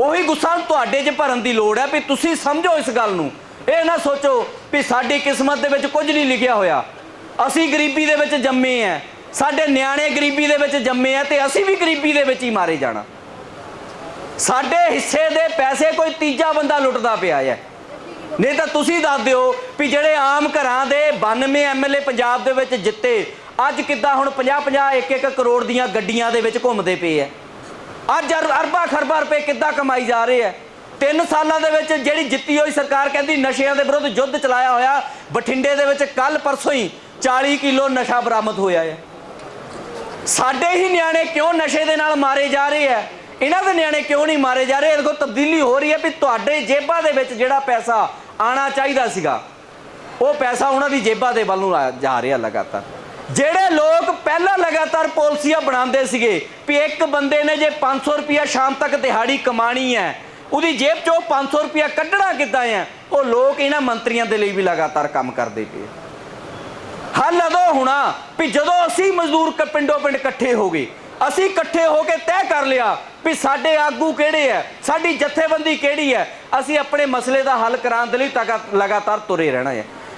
ਉਹੀ ਗੁੱਸਾ ਤੁਹਾਡੇ 'ਚ ਭਰਨ ਦੀ ਲੋੜ ਹੈ ਵੀ ਤੁਸੀਂ ਸਮਝੋ ਇਸ ਗੱਲ ਨੂੰ। ਇਹ ਨਾ ਸੋਚੋ ਵੀ ਸਾਡੀ ਕਿਸਮਤ ਦੇ ਵਿੱਚ ਕੁਝ ਨਹੀਂ ਲਿਖਿਆ ਹੋਇਆ। ਅਸੀਂ ਗਰੀਬੀ ਦੇ ਵਿੱਚ ਜੰਮੇ ਆ। ਸਾਡੇ ਨਿਆਣੇ ਗਰੀਬੀ ਦੇ ਵਿੱਚ ਜੰਮੇ ਆ ਤੇ ਅਸੀਂ ਵੀ ਗਰੀਬੀ ਦੇ ਵਿੱਚ ਹੀ ਮਾਰੇ ਜਾਣਾ। ਸਾਡੇ ਹਿੱਸੇ ਦੇ ਪੈਸੇ ਕੋਈ ਤੀਜਾ ਬੰਦਾ ਲੁੱਟਦਾ ਪਿਆ ਹੈ। ਨਹੀਂ ਤਾਂ ਤੁਸੀਂ ਦੱਸ ਦਿਓ ਵੀ ਜਿਹੜੇ ਆਮ ਘਰਾਂ ਦੇ 92 ਐਮਐਲਏ ਪੰਜਾਬ ਦੇ ਵਿੱਚ ਜਿੱਤੇ, ਅੱਜ ਕਿੱਦਾਂ ਹੁਣ 50 50 1 1 ਕਰੋੜ ਦੀਆਂ ਗੱਡੀਆਂ ਦੇ ਵਿੱਚ ਘੁੰਮਦੇ ਪਏ ਐ ਅੱਜ ਅਰ- ਅਰਬਾਂ ਖਰਬਾਂ ਰੁਪਏ ਕਿੱਦਾਂ ਕਮਾਈ ਜਾ ਰਹੇ ਐ ਤਿੰਨ ਸਾਲਾਂ ਦੇ ਵਿੱਚ ਜਿਹੜੀ ਜਿੱਤੀ ਹੋਈ ਸਰਕਾਰ ਕਹਿੰਦੀ ਨਸ਼ਿਆਂ ਦੇ ਵਿਰੁੱਧ ਯੁੱਧ ਚਲਾਇਆ ਹੋਇਆ, ਬਠਿੰਡੇ ਦੇ ਵਿੱਚ ਕੱਲ ਪਰਸੋਂ ਹੀ 40 ਕਿਲੋ ਨਸ਼ਾ ਬਰਾਮਦ ਹੋਇਆ ਹੈ। ਸਾਡੇ ਹੀ ਨਿਆਣੇ ਕਿਉਂ ਨਸ਼ੇ ਦੇ ਨਾਲ ਮਾਰੇ ਜਾ ਰਹੇ ਐ ਇਹਨਾਂ ਦੇ ਨਿਆਣੇ ਕਿਉਂ ਨਹੀਂ ਮਾਰੇ ਜਾ ਰਹੇ? ਇਹਦੇ ਕੋਲ ਤਬਦੀਲੀ ਹੋ ਰਹੀ ਹੈ ਵੀ ਤੁਹਾਡੇ ਜੇਬਾਂ ਦੇ ਵਿੱਚ ਜਿਹੜਾ ਪੈਸਾ ਆਣਾ ਚਾਹੀਦਾ ਸੀਗਾ, ਉਹ ਪੈਸਾ ਉਹਨਾਂ ਦੀ ਜੇਬਾਂ ਦੇ ਵੱਲ ਨੂੰ ਜਾ ਰਿਹਾ ਲਗਾਤਾਰ। ਜਿਹੜੇ ਲੋਕ ਪਹਿਲਾਂ ਲਗਾਤਾਰ ਪਾਲਿਸੀਆਂ ਬਣਾਉਂਦੇ ਸੀਗੇ ਵੀ ਇੱਕ ਬੰਦੇ ਨੇ ਜੇ 500 ਰੁਪਿਆ ਸ਼ਾਮ ਤੱਕ ਦਿਹਾੜੀ ਕਮਾਣੀ ਹੈ, ਉਹਦੀ ਜੇਬ ਚੋਂ 500 ਰੁਪਿਆ ਕੱਢਣਾ ਕਿੱਦਾਂ ਹੈ, ਉਹ ਲੋਕ ਇਹਨਾਂ ਮੰਤਰੀਆਂ ਦੇ ਲਈ ਵੀ ਲਗਾਤਾਰ ਕੰਮ ਕਰਦੇ ਪਏ ਹੱਲ ਉਦੋਂ ਹੋਣਾ ਵੀ ਜਦੋਂ ਅਸੀਂ ਮਜ਼ਦੂਰ ਕ- ਪਿੰਡੋਂ ਪਿੰਡ ਇਕੱਠੇ ਹੋ ਗਏ, ਅਸੀਂ ਇਕੱਠੇ ਹੋ ਕੇ ਤੈਅ ਕਰ ਲਿਆ ਵੀ ਸਾਡੇ ਆਗੂ ਕਿਹੜੇ ਐ ਸਾਡੀ ਜਥੇਬੰਦੀ ਕਿਹੜੀ ਐ ਅਸੀਂ ਆਪਣੇ ਮਸਲੇ ਦਾ ਹੱਲ ਕਰਾਉਣ ਦੇ ਲਈ ਤਗਾ- ਲਗਾਤਾਰ ਤੁਰੇ ਰਹਿਣਾ ਹੈ।